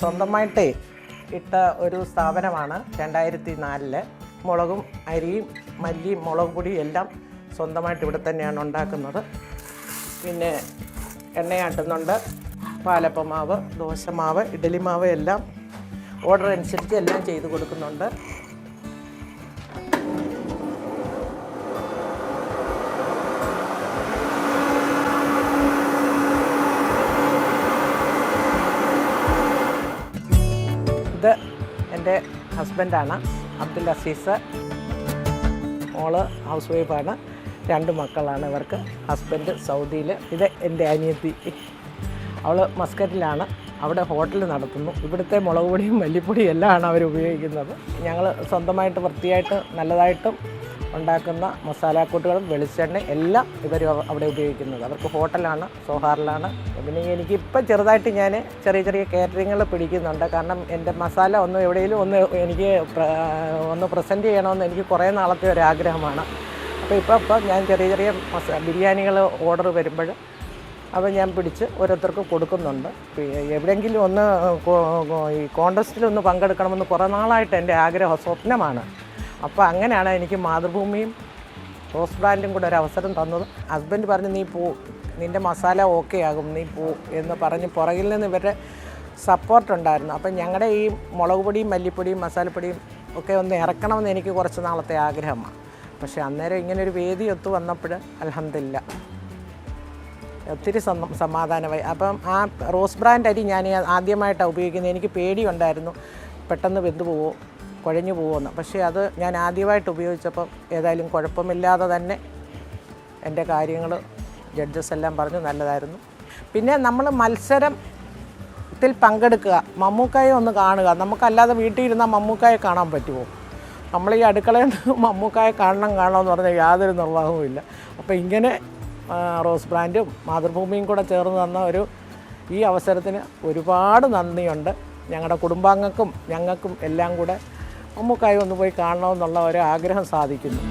സ്വന്തമായിട്ടേ ഇട്ട ഒരു സ്ഥാപനമാണ് രണ്ടായിരത്തി നാലിൽ മുളകും അരിയും മല്ലിയും മുളക് പൊടിയും എല്ലാം സ്വന്തമായിട്ട് ഇവിടെ തന്നെയാണ് ഉണ്ടാക്കുന്നത്. പിന്നെ എണ്ണയാട്ടുന്നുണ്ട് പാലപ്പമാവ് ദോശമാവ് ഇഡലി മാവ് എല്ലാം ഓർഡർ അനുസരിച്ച് എല്ലാം ചെയ്തു കൊടുക്കുന്നുണ്ട്. ഇത് എന്റെ ഹസ്ബൻഡാണ് അബ്ദുൽ അസീസ്. മോൾ ഹൗസ് വൈഫാണ്. രണ്ട് മക്കളാണ് ഇവർക്ക്. ഹസ്ബൻഡ് സൗദിയിൽ ഇത് എന്റെ അനിയത്തി. അവൾ മസ്കറ്റിലാണ്. അവിടെ ഹോട്ടൽ നടത്തുന്നു. ഇവിടുത്തെ മുളക് പൊടിയും മല്ലിപ്പൊടിയും എല്ലാമാണ് അവർ ഉപയോഗിക്കുന്നത്. ഞങ്ങൾ സ്വന്തമായിട്ട് വൃത്തിയായിട്ട് നല്ലതായിട്ടും ഉണ്ടാക്കുന്ന മസാലക്കൂട്ടുകളും വെളിച്ചെണ്ണ എല്ലാം ഇവർ അവിടെ ഉപയോഗിക്കുന്നത്. അവർക്ക് ഹോട്ടലാണ് സോഹാറിലാണ്. പിന്നെ എനിക്കിപ്പം ചെറുതായിട്ട് ഞാൻ ചെറിയ ചെറിയ കാറ്ററിങ്ങൾ പിടിക്കുന്നുണ്ട്. കാരണം എന്റെ മസാല ഒന്ന് എവിടെയെങ്കിലും ഒന്ന് എനിക്ക് ഒന്ന് പ്രസന്റ് ചെയ്യണമെന്ന് എനിക്ക് കുറേ നാളത്തെ ഒരു ആഗ്രഹമാണ്. അപ്പോൾ ഇപ്പോൾ ഇപ്പോൾ ഞാൻ ചെറിയ ചെറിയ ബിരിയാണികൾ ഓർഡർ വരുമ്പോൾ അപ്പോൾ ഞാൻ പിടിച്ച് ഓരോരുത്തർക്ക് കൊടുക്കുന്നുണ്ട്. എവിടെയെങ്കിലും ഒന്ന് ഈ കോണ്ടസ്റ്റിൽ ഒന്ന് പങ്കെടുക്കണമെന്ന് കുറേ നാളായിട്ട് എന്റെ ആഗ്രഹം സ്വപ്നമാണ്. അപ്പോൾ അങ്ങനെയാണ് എനിക്ക് മാതൃഭൂമിയും റോസ് ബ്രാൻഡും കൂടെ ഒരു അവസരം തന്നത്. ഹസ്ബൻഡ് പറഞ്ഞു നീ പോ. നിന്റെ മസാല ഓക്കെ ആകും. നീ പോ. എന്ന് പറഞ്ഞ് പുറകിൽ നിന്ന് ഇവരുടെ സപ്പോർട്ട് ഉണ്ടായിരുന്നു. അപ്പം ഞങ്ങളുടെ ഈ മുളക് പൊടിയും മല്ലിപ്പൊടിയും മസാലപ്പൊടിയും ഒക്കെ ഒന്ന് ഇറക്കണമെന്ന് എനിക്ക് കുറച്ച് നാളത്തെ ആഗ്രഹമാണ്. പക്ഷേ അന്നേരം ഇങ്ങനെ ഒരു വേദി ഒത്തു വന്നപ്പോൾ അലഹമില്ല ഒത്തിരി സമാധാനമായി. അപ്പം ആ റോസ് ബ്രാൻഡ് അരി ഞാൻ ആദ്യമായിട്ടാണ് ഉപയോഗിക്കുന്നത്. എനിക്ക് പേടിയുണ്ടായിരുന്നു. പെട്ടെന്ന് വെന്തു പോവോ കുഴഞ്ഞു പോകുമെന്ന് പക്ഷേ അത് ഞാൻ ആദ്യമായിട്ട് ഉപയോഗിച്ചപ്പം ഏതായാലും കുഴപ്പമില്ലാതെ തന്നെ എന്റെ കാര്യങ്ങൾ ജഡ്ജസ് എല്ലാം പറഞ്ഞു നല്ലതായിരുന്നു. പിന്നെ നമ്മൾ മത്സരത്തിൽ പങ്കെടുക്കുക. മമ്മൂക്കായെ ഒന്ന് കാണുക. നമുക്കല്ലാതെ വീട്ടിൽ ഇരുന്നാൽ മമ്മൂക്കായെ കാണാൻ പറ്റുമോ? നമ്മൾ ഈ അടുക്കളയിൽ നിന്ന് മമ്മൂക്കായെ കാണണം കാണണമെന്ന് പറഞ്ഞാൽ യാതൊരു നിർവാഹവുമില്ല അപ്പോൾ ഇങ്ങനെ റോസ് ബ്രാൻഡും മാതൃഭൂമിയും കൂടെ ചേർന്ന് തന്ന ഒരു ഈ അവസരത്തിന് ഒരുപാട് നന്ദിയുണ്ട്. ഞങ്ങളുടെ കുടുംബാംഗങ്ങൾക്കും ഞങ്ങൾക്കും എല്ലാം കൂടെ മമ്മൂക്കായി ഒന്ന് പോയി കാണണമെന്നുള്ള ഒരു ആഗ്രഹം സാധിക്കുന്നു.